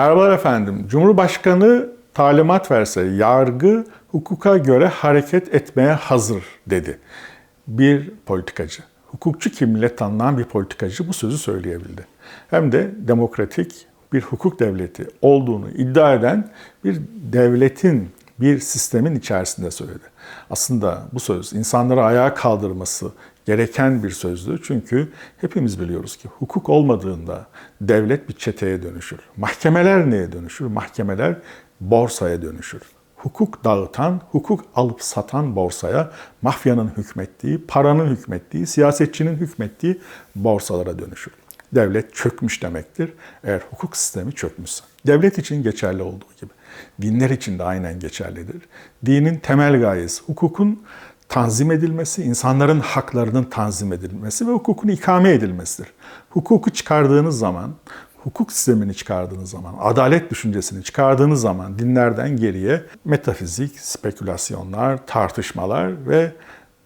Merhabalar efendim. Cumhurbaşkanı talimat verse yargı hukuka göre hareket etmeye hazır dedi. Bir politikacı. Hukukçu kimliğiyle tanınan bir politikacı bu sözü söyleyebildi. Hem de demokratik bir hukuk devleti olduğunu iddia eden bir devletin bir sistemin içerisinde söyledi. Aslında bu söz insanları ayağa kaldırması gereken bir sözdü. Çünkü hepimiz biliyoruz ki hukuk olmadığında devlet bir çeteye dönüşür. Mahkemeler neye dönüşür? Mahkemeler borsaya dönüşür. Hukuk dağıtan, hukuk alıp satan borsaya, mafyanın hükmettiği, paranın hükmettiği, siyasetçinin hükmettiği borsalara dönüşür. Devlet çökmüş demektir eğer hukuk sistemi çökmüşse. Devlet için geçerli olduğu gibi dinler için de aynen geçerlidir. Dinin temel gayesi hukukun tanzim edilmesi, insanların haklarının tanzim edilmesi ve hukukun ikame edilmesidir. Hukuku çıkardığınız zaman, hukuk sistemini çıkardığınız zaman, adalet düşüncesini çıkardığınız zaman dinlerden geriye metafizik, spekülasyonlar, tartışmalar ve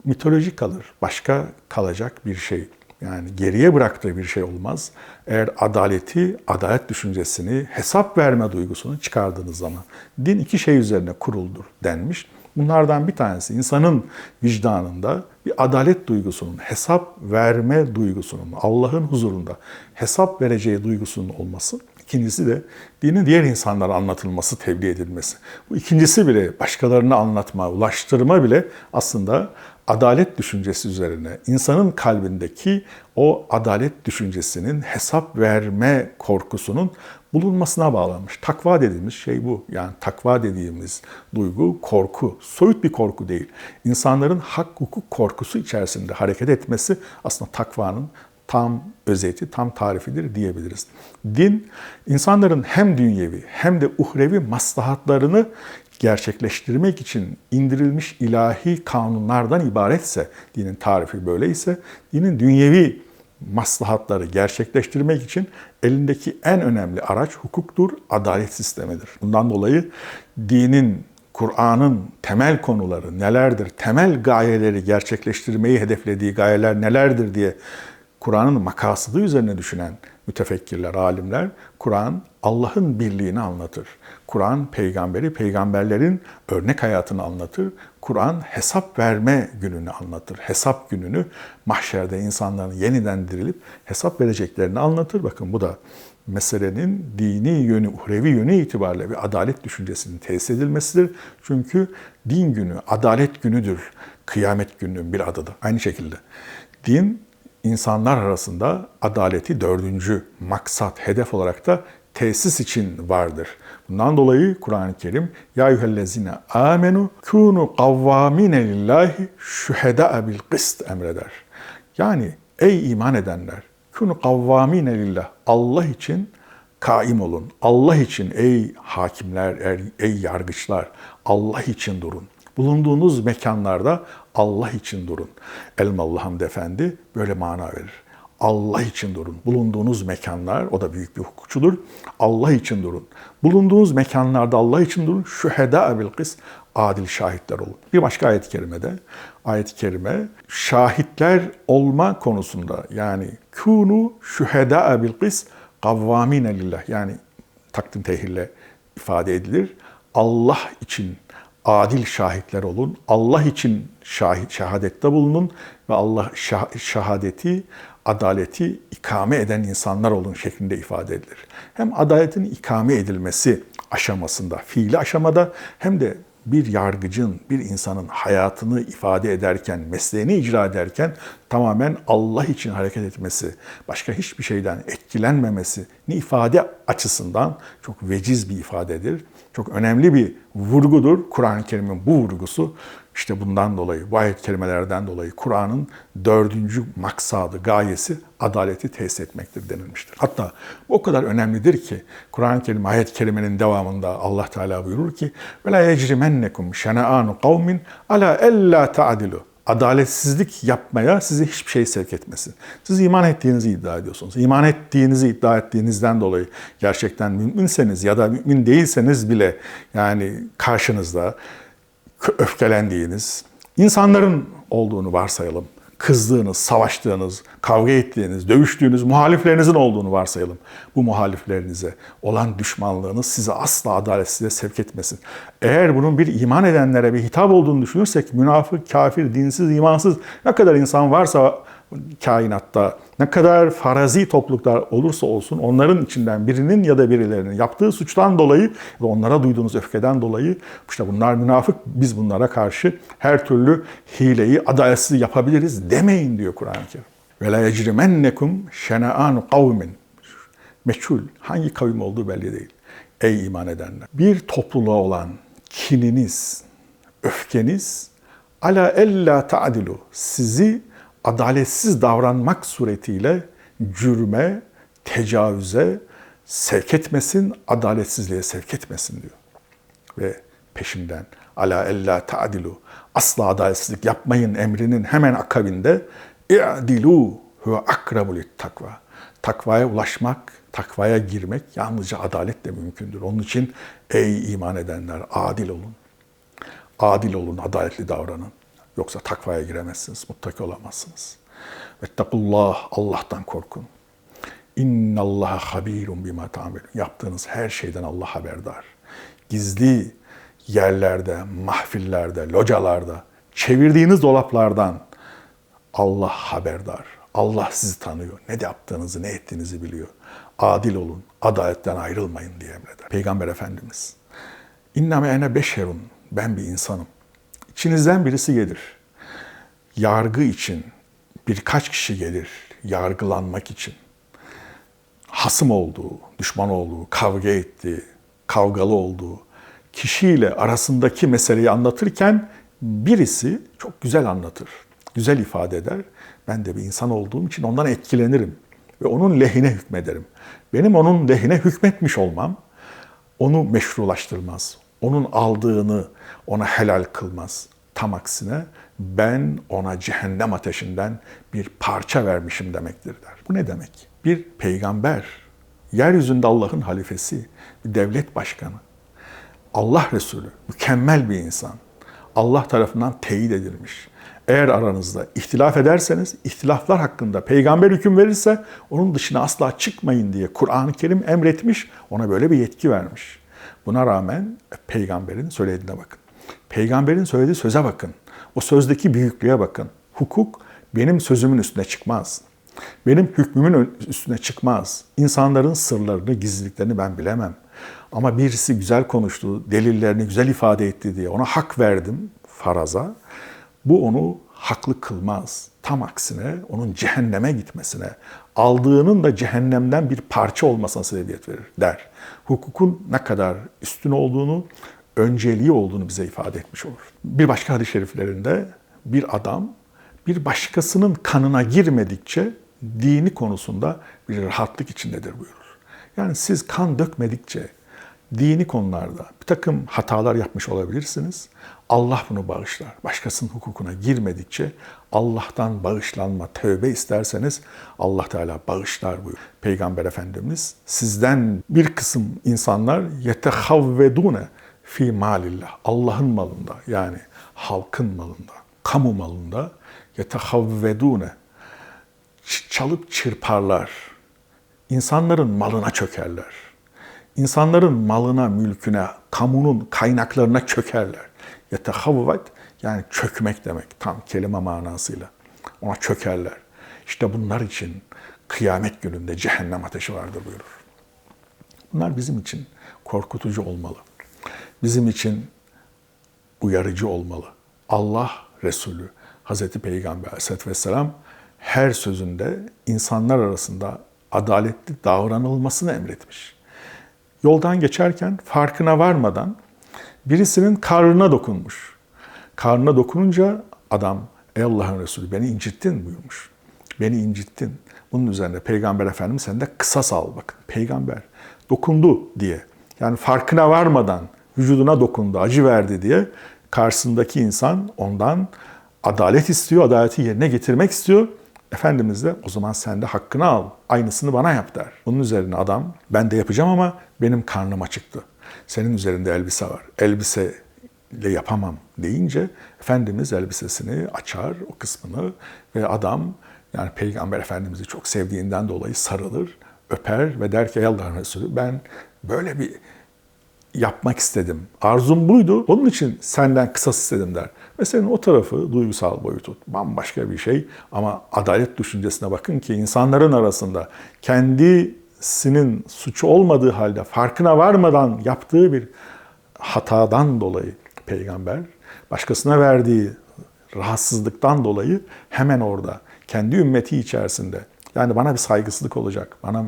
mitoloji kalır. Başka kalacak bir şey yani geriye bıraktığı bir şey olmaz. Eğer adaleti, adalet düşüncesini, hesap verme duygusunu çıkardığınız zaman din iki şey üzerine kuruldur denmiş. Bunlardan bir tanesi insanın vicdanında bir adalet duygusunun, hesap verme duygusunun, Allah'ın huzurunda hesap vereceği duygusunun olması. İkincisi de dinin diğer insanlara anlatılması, tebliğ edilmesi. Bu ikincisi bile başkalarına anlatma, ulaştırma bile aslında adalet düşüncesi üzerine insanın kalbindeki o adalet düşüncesinin hesap verme korkusunun bulunmasına bağlanmış. Takva dediğimiz şey bu. Yani takva dediğimiz duygu korku, soyut bir korku değil. İnsanların hak hukuk korkusu içerisinde hareket etmesi aslında takvanın tam özeti, tam tarifidir diyebiliriz. Din, insanların hem dünyevi hem de uhrevi maslahatlarını gerçekleştirmek için indirilmiş ilahi kanunlardan ibaretse, dinin tarifi böyleyse, dinin dünyevi maslahatları gerçekleştirmek için elindeki en önemli araç hukuktur, adalet sistemidir. Bundan dolayı dinin, Kur'an'ın temel konuları nelerdir, temel gayeleri gerçekleştirmeyi hedeflediği gayeler nelerdir diye Kur'an'ın makasıdı üzerine düşünen mütefekkirler, alimler, Kur'an Allah'ın birliğini anlatır. Kur'an peygamberi, peygamberlerin örnek hayatını anlatır. Kur'an hesap verme gününü anlatır. Hesap gününü mahşerde insanların yeniden dirilip hesap vereceklerini anlatır. Bakın bu da meselenin dini yönü, uhrevi yönü itibariyle bir adalet düşüncesinin tesis edilmesidir. Çünkü din günü, adalet günüdür. Kıyamet gününün bir adıdır. Aynı şekilde din insanlar arasında adaleti dördüncü maksat, hedef olarak da tesis için vardır. Bundan dolayı Kur'an-ı Kerim ya eyyühellezine amenu kunu kavvamine lillahi şüheda bil kıst emreder. Yani ey iman edenler kunu kavvamine lillah Allah için kaim olun. Allah için ey hakimler, ey yargıçlar Allah için durun. Bulunduğunuz mekanlarda Allah için durun. Elmalı Hamdi Efendi böyle mana verir. Allah için durun. Bulunduğunuz mekanlar, o da büyük bir hukukçudur. Allah için durun. Bulunduğunuz mekanlarda Allah için durun. Şüheda bil kıs, adil şahitler olun. Bir başka ayet-i kerimede, ayet-i kerime şahitler olma konusunda yani kunu şüheda bil kıs kavvamine lillah yani takdim tehirle ifade edilir. Allah için adil şahitler olun. Allah için şahit şehadette bulunun ve Allah şah, şehadeti, adaleti ikame eden insanlar olun şeklinde ifade edilir. Hem adaletin ikame edilmesi aşamasında, fiili aşamada hem de bir yargıcın, bir insanın hayatını ifade ederken, mesleğini icra ederken tamamen Allah için hareket etmesi, başka hiçbir şeyden etkilenmemesi ni ifade açısından çok veciz bir ifadedir. Çok önemli bir vurgudur. Kur'an-ı Kerim'in bu vurgusu işte bundan dolayı, bu ayet kelimelerden dolayı Kur'an'ın dördüncü maksadı, gayesi adaleti tesis etmektir denilmiştir. Hatta o kadar önemlidir ki Kur'an-ı Kerim ayet kelimenin devamında Allah Teala buyurur ki ve la yecrimennekum şena'anu kavmin ala ella ta'dilu adaletsizlik yapmaya sizi hiçbir şey sevk etmesin. Siz iman ettiğinizi iddia ediyorsunuz. İman ettiğinizi iddia ettiğinizden dolayı gerçekten müminseniz ya da mümin değilseniz bile yani karşınızda öfkelendiğiniz insanların olduğunu varsayalım. Kızdığınız, savaştığınız, kavga ettiğiniz, dövüştüğünüz muhaliflerinizin olduğunu varsayalım. Bu muhaliflerinize olan düşmanlığınız sizi asla adaletsizliğe sevk etmesin. Eğer bunun bir iman edenlere bir hitap olduğunu düşünürsek münafık, kafir, dinsiz, imansız ne kadar insan varsa kainatta ne kadar farazi topluluklar olursa olsun onların içinden birinin ya da birilerinin yaptığı suçtan dolayı ve onlara duyduğunuz öfkeden dolayı işte bunlar münafık biz bunlara karşı her türlü hileyi adaletsiz yapabiliriz demeyin diyor Kur'an-ı Kerim. Ve la yecrimennekum şena'an kavmin. Meçhul. Hangi kavim olduğu belli değil. Ey iman edenler. Bir topluluğa olan kininiz, öfkeniz ala ella ta'dilu. Sizi adaletsiz davranmak suretiyle cürme, tecavüze sevk etmesin, adaletsizliğe sevk etmesin diyor. Ve peşinden ala ella ta'dilu asla adaletsizlik yapmayın emrinin hemen akabinde i'dilu huve akrabu takva. Takvaya ulaşmak, takvaya girmek yalnızca adaletle mümkündür. Onun için ey iman edenler adil olun. Adil olun, adaletli davranın. Yoksa takvaya giremezsiniz, muttaki olamazsınız. Vettakullah, Allah'tan korkun. İnnallaha habirun bima ta'melun. Yaptığınız her şeyden Allah haberdar. Gizli yerlerde, mahfillerde, localarda, çevirdiğiniz dolaplardan Allah haberdar. Allah sizi tanıyor. Ne yaptığınızı, ne ettiğinizi biliyor. Adil olun, adaletten ayrılmayın diye emreder. Peygamber Efendimiz. İnname ene beşerun. Ben bir insanım. İçinizden birisi gelir. Yargı için birkaç kişi gelir yargılanmak için. Hasım olduğu, düşman olduğu, kavga ettiği, kavgalı olduğu kişiyle arasındaki meseleyi anlatırken birisi çok güzel anlatır, güzel ifade eder. Ben de bir insan olduğum için ondan etkilenirim ve onun lehine hükmederim. Benim onun lehine hükmetmiş olmam onu meşrulaştırmaz. Onun aldığını ona helal kılmaz. Tam aksine ben ona cehennem ateşinden bir parça vermişim demektir der. Bu ne demek? Bir peygamber, yeryüzünde Allah'ın halifesi, bir devlet başkanı, Allah Resulü, mükemmel bir insan. Allah tarafından teyit edilmiş. Eğer aranızda ihtilaf ederseniz, ihtilaflar hakkında peygamber hüküm verirse onun dışına asla çıkmayın diye Kur'an-ı Kerim emretmiş, ona böyle bir yetki vermiş. Buna rağmen peygamberin söylediğine bakın. Peygamberin söylediği söze bakın. O sözdeki büyüklüğe bakın. Hukuk benim sözümün üstüne çıkmaz. Benim hükmümün üstüne çıkmaz. İnsanların sırlarını, gizliliklerini ben bilemem. Ama birisi güzel konuştu, delillerini güzel ifade etti diye ona hak verdim faraza. Bu onu haklı kılmaz. Tam aksine onun cehenneme gitmesine, aldığının da cehennemden bir parça olmasına sebebiyet verir der. Hukukun ne kadar üstün olduğunu, önceliği olduğunu bize ifade etmiş olur. Bir başka hadis-i şeriflerinde bir adam bir başkasının kanına girmedikçe dini konusunda bir rahatlık içindedir buyurur. Yani siz kan dökmedikçe dini konularda bir takım hatalar yapmış olabilirsiniz. Allah bunu bağışlar. Başkasının hukukuna girmedikçe Allah'tan bağışlanma, tövbe isterseniz Allah Teala bağışlar buyur. Peygamber Efendimiz sizden bir kısım insanlar yetehavvedune fi malillah. Allah'ın malında yani halkın malında, kamu malında yetehavvedune çalıp çırparlar. İnsanların malına çökerler. İnsanların malına, mülküne, kamunun kaynaklarına çökerler. Yetehavvet yani çökmek demek tam kelime manasıyla. Ona çökerler. İşte bunlar için kıyamet gününde cehennem ateşi vardır buyurur. Bunlar bizim için korkutucu olmalı. Bizim için uyarıcı olmalı. Allah Resulü, Hazreti Peygamber Aleyhisselatü Vesselam her sözünde insanlar arasında adaletli davranılmasını emretmiş. Yoldan geçerken farkına varmadan birisinin karnına dokunmuş. Karnına dokununca adam ey Allah'ın Resulü beni incittin buyurmuş. Beni incittin. Bunun üzerine Peygamber Efendimiz sen de kısas al bakın. Peygamber dokundu diye. Yani farkına varmadan vücuduna dokundu, acı verdi diye karşısındaki insan ondan adalet istiyor, adaleti yerine getirmek istiyor. Efendimiz de o zaman sen de hakkını al, aynısını bana yap der. Bunun üzerine adam ben de yapacağım ama benim karnım acıktı. Senin üzerinde elbise var. Elbise ile yapamam deyince Efendimiz elbisesini açar o kısmını ve adam yani Peygamber Efendimiz'i çok sevdiğinden dolayı sarılır, öper ve der ki ey Allah'ın Resulü ben böyle bir yapmak istedim. Arzum buydu. Onun için senden kısas istedim der. Senin o tarafı duygusal boyutu bambaşka bir şey. Ama adalet düşüncesine bakın ki insanların arasında kendisinin suçu olmadığı halde farkına varmadan yaptığı bir hatadan dolayı peygamber başkasına verdiği rahatsızlıktan dolayı hemen orada kendi ümmeti içerisinde yani bana bir saygısızlık olacak, bana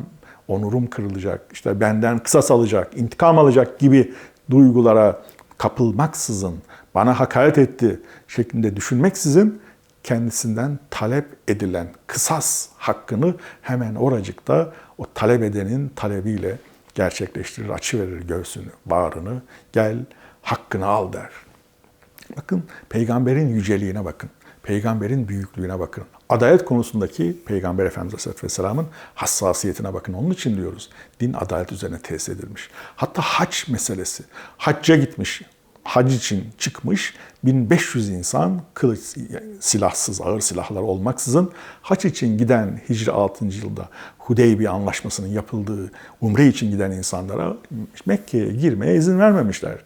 onurum kırılacak, işte benden kısas alacak, intikam alacak gibi duygulara kapılmaksızın, bana hakaret etti şeklinde düşünmeksizin kendisinden talep edilen kısas hakkını hemen oracıkta o talep edenin talebiyle gerçekleştirir, açıverir göğsünü, bağrını, gel hakkını al der. Bakın peygamberin yüceliğine bakın. Peygamberin büyüklüğüne bakın. Adalet konusundaki Peygamber Efendimiz Aleyhisselatü Vesselam'ın hassasiyetine bakın. Onun için diyoruz din adalet üzerine tesis edilmiş. Hatta hac meselesi. Hacca gitmiş, hac için çıkmış 1500 insan kılıç, silahsız, ağır silahlar olmaksızın hac için giden Hicri 6. yılda Hudeybiye anlaşmasının yapıldığı umre için giden insanlara Mekke'ye girmeye izin vermemişler.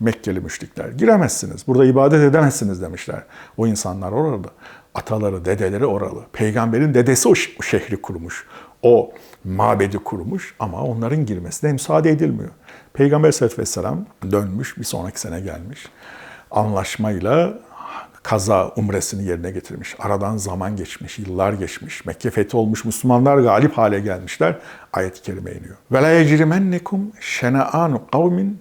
Mekkeli müşrikler. Giremezsiniz, burada ibadet edemezsiniz demişler. O insanlar orada. Ataları, dedeleri oralı. Peygamberin dedesi o şehri kurmuş. O mabedi kurmuş ama onların girmesine müsaade edilmiyor. Peygamber Aleyhisselatü Vesselam dönmüş, bir sonraki sene gelmiş. Anlaşmayla kaza umresini yerine getirmiş. Aradan zaman geçmiş, yıllar geçmiş. Mekke fethi olmuş, Müslümanlar galip hale gelmişler. Ayet-i kerime iniyor. Ve la yecrimennekum şena'anu kavmin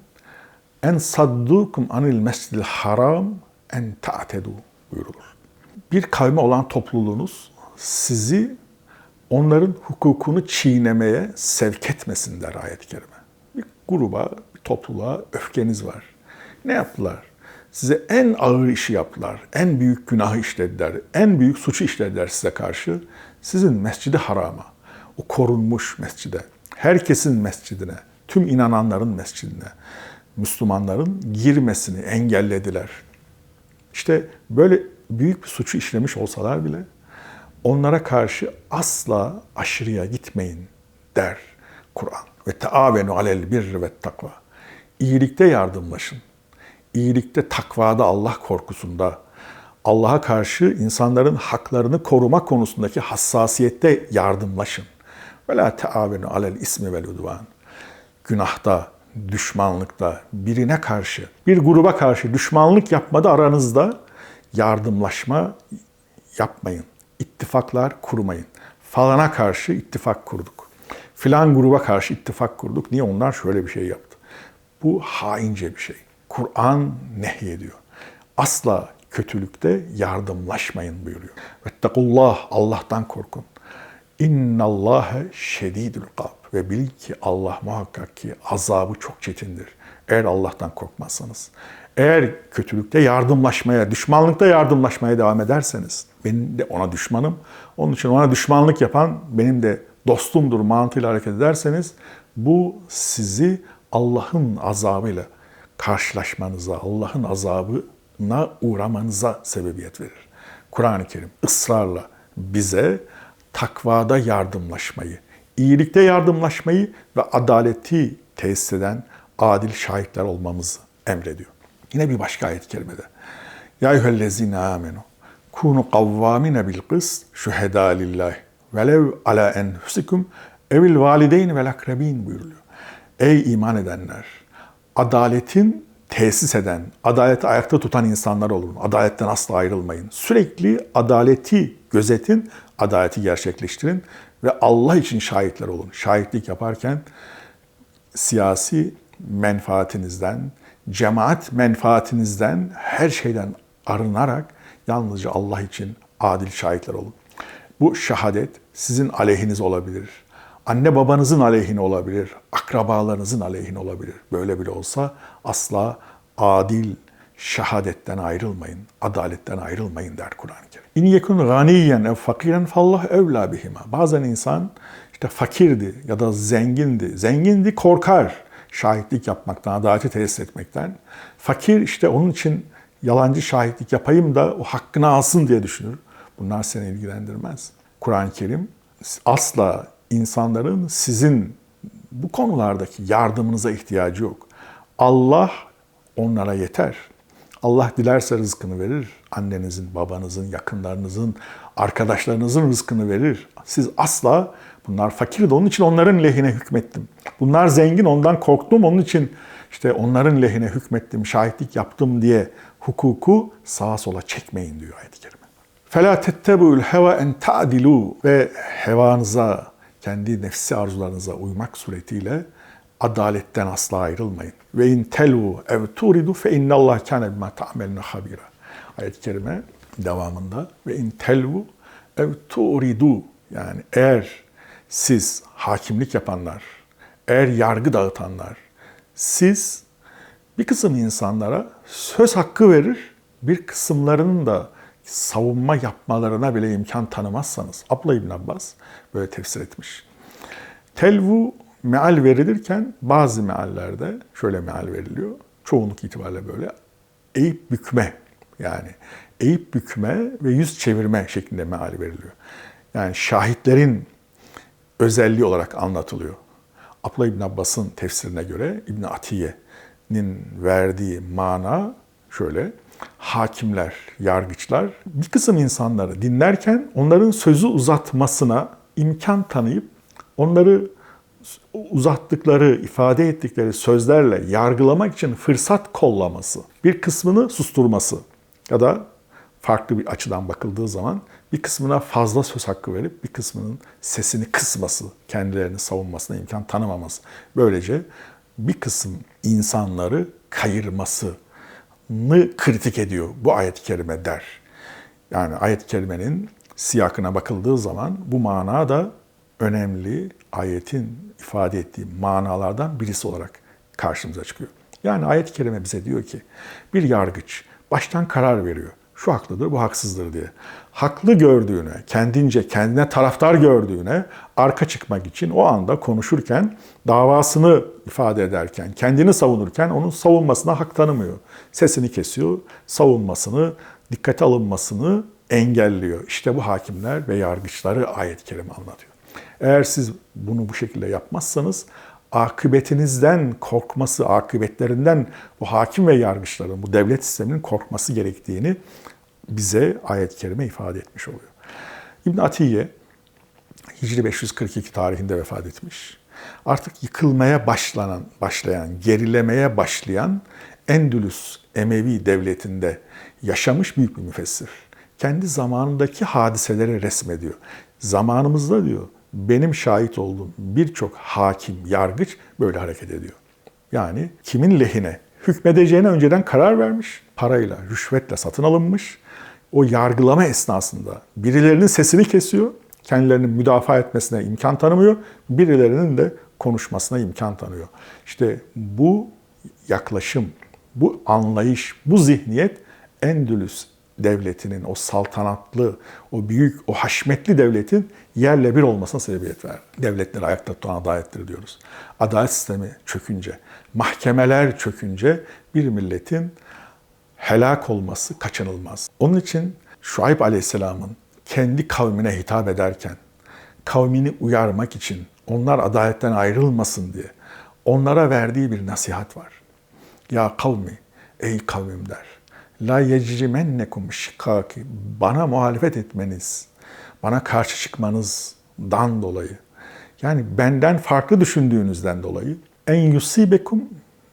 en saddukum anil mescidil haram en ta'tedu buyurulur. Bir kavme olan topluluğunuz sizi onların hukukunu çiğnemeye sevk etmesin der ayet-i kerime. Gruba, topluluğa öfkeniz var. Ne yaptılar? Size en ağır işi yaptılar, en büyük günahı işlediler, en büyük suçu işlediler size karşı. Sizin mescidi harama, o korunmuş mescide, herkesin mescidine, tüm inananların mescidine, Müslümanların girmesini engellediler. İşte böyle büyük bir suçu işlemiş olsalar bile onlara karşı asla aşırıya gitmeyin der Kur'an. Ve taavenu alel birri ve takva. İyilikte yardımlaşın. İyilikte, takvada, Allah korkusunda, Allah'a karşı insanların haklarını koruma konusundaki hassasiyette yardımlaşın. Ve la taavenu alel ismi vel udvan. Günahta, düşmanlıkta, birine karşı, bir gruba karşı düşmanlık yapmada aranızda yardımlaşma yapmayın. İttifaklar kurmayın. Falana karşı ittifak kurduk. Filan gruba karşı ittifak kurduk. Niye onlar şöyle bir şey yaptı? Bu haince bir şey. Kur'an nehyediyor. Asla kötülükte yardımlaşmayın buyuruyor. Vettekullah, Allah'tan korkun. İnnallâhe şedîdül kab. Ve bil ki Allah muhakkak ki azabı çok çetindir. Eğer Allah'tan korkmazsanız. Eğer kötülükte yardımlaşmaya, düşmanlıkta yardımlaşmaya devam ederseniz, benim de ona düşmanım, onun için ona düşmanlık yapan benim de dostumdur mantığıyla hareket ederseniz, bu sizi Allah'ın azabıyla karşılaşmanıza, Allah'ın azabına uğramanıza sebebiyet verir. Kur'an-ı Kerim ısrarla bize takvada yardımlaşmayı, iyilikte yardımlaşmayı ve adaleti tesis eden adil şahitler olmamızı emrediyor. Yine bir başka ayet-i kerimede. Ya eyyühellezine amenu kunu kavvamine bil kıs şühedâ lillahi velev ala enfusikum evil valideyn vel akrebin buyuruluyor. Ey iman edenler! Adaletin tesis eden, adaleti ayakta tutan insanlar olun. Adaletten asla ayrılmayın. Sürekli adaleti gözetin, adaleti gerçekleştirin ve Allah için şahitler olun. Şahitlik yaparken siyasi menfaatinizden, cemaat menfaatinizden, her şeyden arınarak yalnızca Allah için adil şahitler olun. Bu şehadet sizin aleyhiniz olabilir. Anne babanızın aleyhine olabilir, akrabalarınızın aleyhine olabilir. Böyle bile olsa asla adil şehadetten ayrılmayın, adaletten ayrılmayın der Kur'an-ı Kerim. İn yekun ganiyen ev fakiren fallah evla bihima. Bazen insan işte fakirdi ya da zengindi. Zengindi korkar şahitlik yapmaktan, adaleti tesis etmekten. Fakir işte onun için yalancı şahitlik yapayım da o hakkını alsın diye düşünür. Bunlar seni ilgilendirmez. Kur'an-ı Kerim asla insanların sizin bu konulardaki yardımınıza ihtiyacı yok. Allah onlara yeter. Allah dilerse rızkını verir. Annenizin, babanızın, yakınlarınızın, arkadaşlarınızın rızkını verir. Siz asla bunlar fakirdi onun için onların lehine hükmettim. Bunlar zengin ondan korktum onun için işte onların lehine hükmettim, şahitlik yaptım diye hukuku sağa sola çekmeyin diyor ayet-i kerime. فَلَا تَتَّبُوا الْهَوَا اَنْ تَعْدِلُوا Ve hevanıza, kendi nefsi arzularınıza uymak suretiyle adaletten asla ayrılmayın. Ve in telu ev turidu fe innallah kana bima ta'melun habira. Ayet-i kerime devamında ve in telu ev turidu yani eğer siz hakimlik yapanlar, eğer yargı dağıtanlar, siz bir kısım insanlara söz hakkı verir, bir kısımlarının da savunma yapmalarına bile imkan tanımazsanız, Abla İbn Abbas böyle tefsir etmiş. Telvu meal verilirken bazı meallerde şöyle meal veriliyor. Çoğunluk itibariyle böyle eğip bükme yani eğip bükme ve yüz çevirme şeklinde meal veriliyor. Yani şahitlerin özelliği olarak anlatılıyor. Abla İbn Abbas'ın tefsirine göre İbn Atiye'nin verdiği mana şöyle. Hakimler, yargıçlar bir kısım insanları dinlerken onların sözü uzatmasına imkan tanıyıp onları uzattıkları, ifade ettikleri sözlerle yargılamak için fırsat kollaması, bir kısmını susturması ya da farklı bir açıdan bakıldığı zaman bir kısmına fazla söz hakkı verip bir kısmının sesini kısması, kendilerini savunmasına imkan tanımaması. Böylece bir kısım insanları kayırmasını kritik ediyor bu ayet-i kerime der. Yani ayet-i kerimenin siyakına bakıldığı zaman bu mana da önemli ayetin ifade ettiği manalardan birisi olarak karşımıza çıkıyor. Yani ayet-i kerime bize diyor ki bir yargıç baştan karar veriyor. Şu haklıdır, bu haksızdır diye. Haklı gördüğüne, kendince kendine taraftar gördüğüne arka çıkmak için o anda konuşurken, davasını ifade ederken, kendini savunurken onun savunmasına hak tanımıyor. Sesini kesiyor, savunmasını, dikkate alınmasını engelliyor. İşte bu hakimler ve yargıçları ayet-i kerime anlatıyor. Eğer siz bunu bu şekilde yapmazsanız akıbetinizden korkması, akıbetlerinden bu hakim ve yargıçların, bu devlet sisteminin korkması gerektiğini bize ayet-i kerime ifade etmiş oluyor. İbn Atiye Hicri 542 tarihinde vefat etmiş. Artık yıkılmaya başlanan, başlayan, gerilemeye başlayan Endülüs Emevi devletinde yaşamış büyük bir müfessir. Kendi zamanındaki hadiseleri resmediyor. Zamanımızda diyor benim şahit olduğum birçok hakim, yargıç böyle hareket ediyor. Yani kimin lehine hükmedeceğine önceden karar vermiş, parayla, rüşvetle satın alınmış. O yargılama esnasında birilerinin sesini kesiyor, kendilerini müdafaa etmesine imkan tanımıyor, birilerinin de konuşmasına imkan tanıyor. İşte bu yaklaşım, bu anlayış, bu zihniyet Endülüs devletinin, o saltanatlı, o büyük, o haşmetli devletin yerle bir olmasına sebebiyet verdi. Devletleri ayakta tutan adalettir diyoruz. Adalet sistemi çökünce, mahkemeler çökünce bir milletin helak olması kaçınılmaz. Onun için Şuayb Aleyhisselam'ın kendi kavmine hitap ederken, kavmini uyarmak için, onlar adaletten ayrılmasın diye onlara verdiği bir nasihat var. Ya kavmi, ey kavmim der La yecrimennekum şikaki. Bana muhalefet etmeniz, bana karşı çıkmanızdan dolayı. Yani benden farklı düşündüğünüzden dolayı. En yusibekum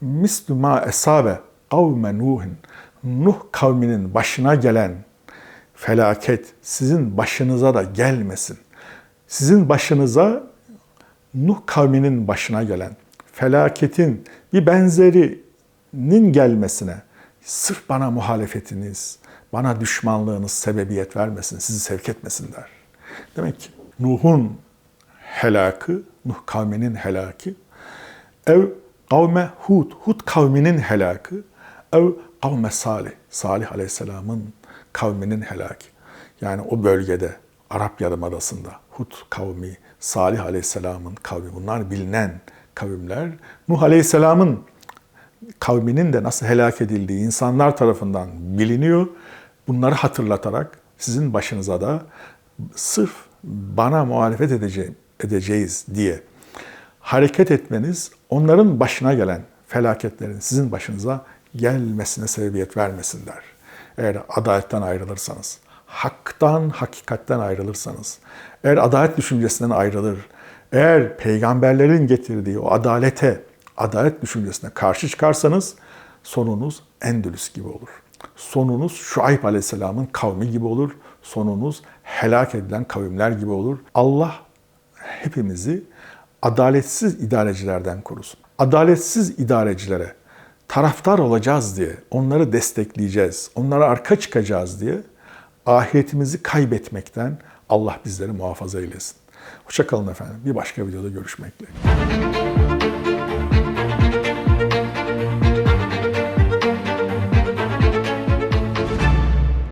mislu ma esabe kavme Nuhin. Nuh kavminin başına gelen felaket sizin başınıza da gelmesin. Sizin başınıza Nuh kavminin başına gelen felaketin bir benzerinin gelmesine sırf bana muhalefetiniz, bana düşmanlığınız sebebiyet vermesin, sizi sevk etmesin der. Demek ki Nuh'un helakı, Nuh kavminin helaki, ev kavme Hud, Hud kavminin helakı, ev kavme Salih, Salih aleyhisselamın kavminin helaki. Yani o bölgede, Arap Yarımadası'nda Hud kavmi, Salih aleyhisselamın kavmi, bunlar bilinen kavimler. Nuh aleyhisselamın kavminin de nasıl helak edildiği insanlar tarafından biliniyor. Bunları hatırlatarak sizin başınıza da sırf bana muhalefet edeceğim, edeceğiz diye hareket etmeniz onların başına gelen felaketlerin sizin başınıza gelmesine sebebiyet vermesinler. Eğer adaletten ayrılırsanız, haktan, hakikatten ayrılırsanız, eğer adalet düşüncesinden ayrılır, eğer peygamberlerin getirdiği o adalete, adalet düşüncesine karşı çıkarsanız sonunuz Endülüs gibi olur. Sonunuz Şuayb Aleyhisselam'ın kavmi gibi olur. Sonunuz helak edilen kavimler gibi olur. Allah hepimizi adaletsiz idarecilerden korusun. Adaletsiz idarecilere taraftar olacağız diye, onları destekleyeceğiz, onlara arka çıkacağız diye ahiretimizi kaybetmekten Allah bizleri muhafaza eylesin. Hoşçakalın efendim. Bir başka videoda görüşmekle.